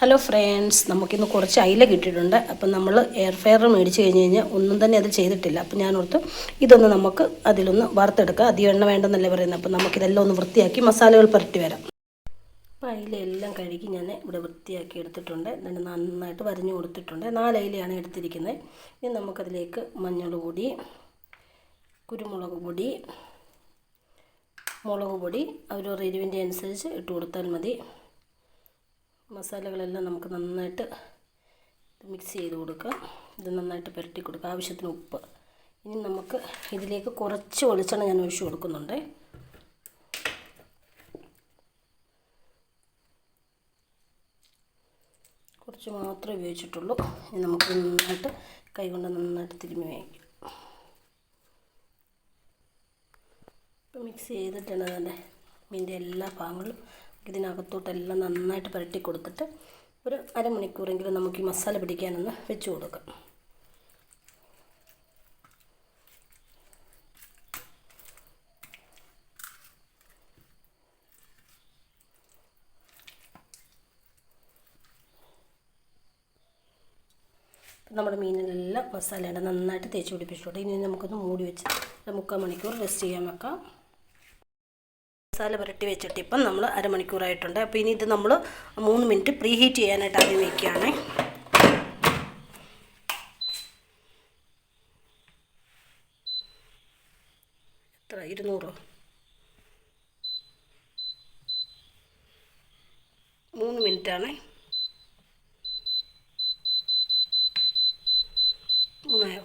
Hello friends നമുക്കിന്ന് കുറച്ച് അയില കിട്ടിയിട്ടുണ്ട്. അപ്പം നമ്മൾ എയർ ഫെയർ മേടിച്ച് കഴിഞ്ഞ് കഴിഞ്ഞാൽ ഒന്നും തന്നെ അത് ചെയ്തിട്ടില്ല. അപ്പം ഞാൻ ഓർത്ത് ഇതൊന്ന് നമുക്ക് അതിലൊന്ന് വറുത്തെടുക്കുക അധികം എണ്ണ വേണ്ടെന്നല്ലേ പറയുന്നത്. അപ്പം നമുക്കിതെല്ലാം ഒന്ന് വൃത്തിയാക്കി മസാലകൾ പുരട്ടി വരാം. അപ്പം അയിലെല്ലാം കഴുകി ഞാൻ ഇവിടെ വൃത്തിയാക്കി എടുത്തിട്ടുണ്ട്. എന്നിട്ട് നന്നായിട്ട് വരഞ്ഞു കൊടുത്തിട്ടുണ്ട്. നാല് അയിലയാണ് എടുത്തിരിക്കുന്നത്. ഇനി നമുക്കതിലേക്ക് മഞ്ഞൾ പൊടി കുരുമുളക് പൊടി മുളക് പൊടി അവരവരുടെ എരിവിന്റെ അനുസരിച്ച് ഇട്ട് കൊടുത്താൽ മതി. മസാലകളെല്ലാം നമുക്ക് നന്നായിട്ട് മിക്സ് ചെയ്ത് കൊടുക്കാം. ഇത് നന്നായിട്ട് പുരട്ടി കൊടുക്കുക ആവശ്യത്തിന് ഉപ്പ്. ഇനി നമുക്ക് ഇതിലേക്ക് കുറച്ച് വെളിച്ചെണ്ണ ഞാൻ ഒഴിച്ചു കൊടുക്കുന്നുണ്ട്. കുറച്ച് മാത്രമേ ഉപയോഗിച്ചിട്ടുള്ളൂ. ഇനി നമുക്ക് നന്നായിട്ട് കൈകൊണ്ട് നന്നായിട്ട് തിരുമ്മി ഇപ്പം മിക്സ് ചെയ്തിട്ടാണ് അതിന്റെ മീന്റെ എല്ലാ ഭാഗങ്ങളും ഇതിനകത്തോട്ടെല്ലാം നന്നായിട്ട് പുരട്ടി കൊടുത്തിട്ട് ഒരു അരമണിക്കൂറെങ്കിലും നമുക്ക് ഈ മസാല പിടിക്കാനൊന്ന് വെച്ച് കൊടുക്കാം. നമ്മുടെ മീനിലെല്ലാം മസാലയുടെ നന്നായിട്ട് തേച്ച് പിടിപ്പിച്ചിട്ടുണ്ട്. ഇനി നമുക്കൊന്ന് മൂടി വെച്ച് മുക്കാൽ മണിക്കൂർ റെസ്റ്റ് ചെയ്യാൻ വെക്കാം. മസാല പുരട്ടി വെച്ചിട്ട് ഇപ്പം നമ്മൾ അരമണിക്കൂറായിട്ടുണ്ട്. അപ്പോൾ ഇനി ഇത് നമ്മൾ മൂന്ന് മിനിറ്റ് പ്രീ ഹീറ്റ് ചെയ്യാനായിട്ട് ആദ്യം വയ്ക്കുകയാണ് എത്ര? ഇരുന്നൂറോ? മൂന്ന് മിനിറ്റാണ്. മൂന്നായോ?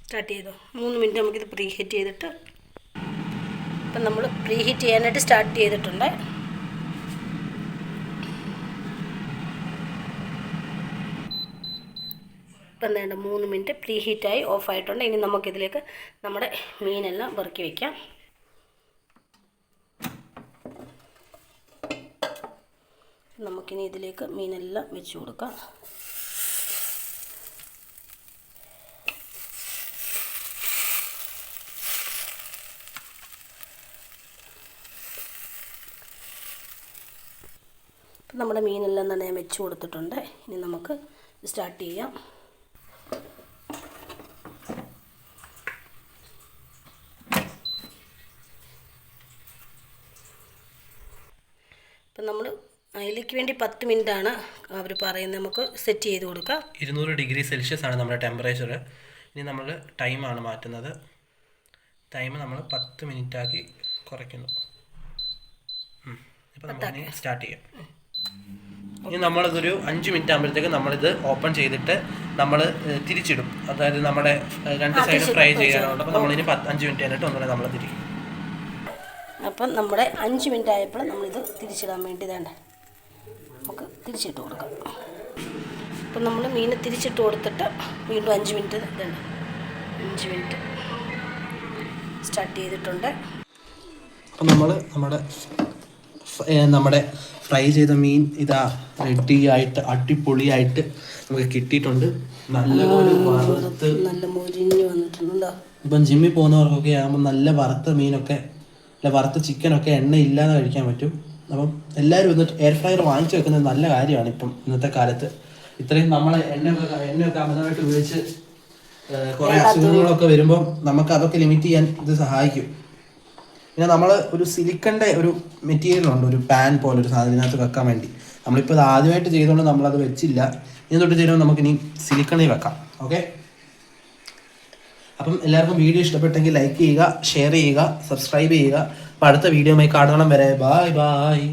സ്റ്റാർട്ട് ചെയ്തോ? മൂന്ന് മിനിറ്റ് നമുക്കിത് പ്രീ ഹീറ്റ് ചെയ്തിട്ട് ഇപ്പം നമ്മൾ പ്രീ ഹീറ്റ് ചെയ്യാനായിട്ട് സ്റ്റാർട്ട് ചെയ്തിട്ടുണ്ട്. ഇപ്പം വേണ്ട മൂന്ന് മിനിറ്റ് പ്രീ ഹീറ്റായി ഓഫ് ആയിട്ടുണ്ട് ഇനി നമുക്കിതിലേക്ക് നമ്മുടെ മീനെല്ലാം വറുക്കി വയ്ക്കാം നമുക്കിനി ഇതിലേക്ക് മീനെല്ലാം വെച്ച് കൊടുക്കാം. അപ്പം നമ്മുടെ മീനെല്ലാം തന്നെ ഞാൻ വെച്ച് കൊടുത്തിട്ടുണ്ട്. ഇനി നമുക്ക് സ്റ്റാർട്ട് ചെയ്യാം. ഇപ്പം നമ്മൾ അതിലേക്ക് വേണ്ടി പത്ത് മിനിറ്റ് ആണ് അവർ പറയുന്നത്. നമുക്ക് സെറ്റ് ചെയ്ത് കൊടുക്കാം. ഇരുന്നൂറ് ഡിഗ്രി സെൽഷ്യസ് ആണ് നമ്മുടെ ടെമ്പറേച്ചർ ഇനി നമ്മൾ ടൈമാണ് മാറ്റുന്നത്. ടൈം നമ്മൾ പത്ത് മിനിറ്റാക്കി കുറയ്ക്കുന്നു. ഇപ്പം നമുക്ക് സ്റ്റാർട്ട് ചെയ്യാം. ഇനി നമ്മളിതൊരു അഞ്ച് മിനിറ്റ് ആകുമ്പോഴത്തേക്ക് നമ്മളിത് ഓപ്പൺ ചെയ്തിട്ട് നമ്മൾ തിരിച്ചിടും. അതായത് നമ്മുടെ രണ്ട് സൈഡ് ഫ്രൈ ചെയ്യാനുണ്ട്. അപ്പോൾ നമ്മളിനി പത്ത് അഞ്ച് മിനിറ്റ് കഴിഞ്ഞിട്ട് ഒന്നുകൂടെ നമ്മൾ തിരിക്കും. അപ്പം നമ്മുടെ അഞ്ച് മിനിറ്റ് ആയപ്പോൾ നമ്മളിത് തിരിച്ചിടാൻ വേണ്ടി വേണ്ട നമുക്ക് തിരിച്ചിട്ട് കൊടുക്കാം. അപ്പം നമ്മൾ മീൻ തിരിച്ചിട്ട് കൊടുത്തിട്ട് വീണ്ടും അഞ്ച് മിനിറ്റ് ഇതുണ്ട് അഞ്ച് മിനിറ്റ് സ്റ്റാർട്ട് ചെയ്തിട്ടുണ്ട്. അപ്പം നമ്മൾ നമ്മുടെ നമ്മുടെ ഫ്രൈ ചെയ്ത മീൻ ഇതാ റെഡി ആയിട്ട് അടിപൊളിയായിട്ട് നമുക്ക് കിട്ടിയിട്ടുണ്ട്. നല്ലപോലെ വറുത്ത് നല്ല മൊരിഞ്ഞ് വന്നിട്ടുണ്ടോ? ഇപ്പം ജിമ്മിൽ പോകുന്നവർക്കൊക്കെ ആകുമ്പോൾ നല്ല വറുത്ത മീനൊക്കെ അല്ല വറുത്ത ചിക്കനൊക്കെ എണ്ണ ഇല്ലാതെ കഴിക്കാൻ പറ്റും. അപ്പം എല്ലാവരും വന്നിട്ട് എയർ ഫ്രയർ വാങ്ങിച്ചു വെക്കുന്നത് നല്ല കാര്യമാണ് ഇപ്പം ഇന്നത്തെ കാലത്ത്. ഇത്രയും നമ്മളെ എണ്ണയൊക്കെ എണ്ണയൊക്കെ അമിതമായിട്ട് ഉപയോഗിച്ച് കുറേ അസുഖങ്ങളൊക്കെ വരുമ്പോൾ നമുക്ക് അതൊക്കെ ലിമിറ്റ് ചെയ്യാൻ ഇത് സഹായിക്കും. പിന്നെ നമ്മൾ ഒരു സിലിക്കന്റെ ഒരു മെറ്റീരിയൽ ഉണ്ട് ഒരു പാൻ പോലെ ഒരു സാധനം ഇതിനകത്ത് വെക്കാൻ വേണ്ടി. നമ്മളിപ്പോൾ ഇത് ആദ്യമായിട്ട് ചെയ്തുകൊണ്ട് നമ്മളത് വെച്ചില്ല. ഇനി തൊട്ട് ചെയ്യുമ്പോൾ നമുക്ക് ഇനി സിലിക്കണിൽ വെക്കാം ഓക്കെ അപ്പം എല്ലാവർക്കും വീഡിയോ ഇഷ്ടപ്പെട്ടെങ്കിൽ ലൈക്ക് ചെയ്യുക ഷെയർ ചെയ്യുക സബ്സ്ക്രൈബ് ചെയ്യുക. അപ്പോൾ അടുത്ത വീഡിയോ വീഡിയോയുമായി കാണണം വരെ ബായ് ബായ്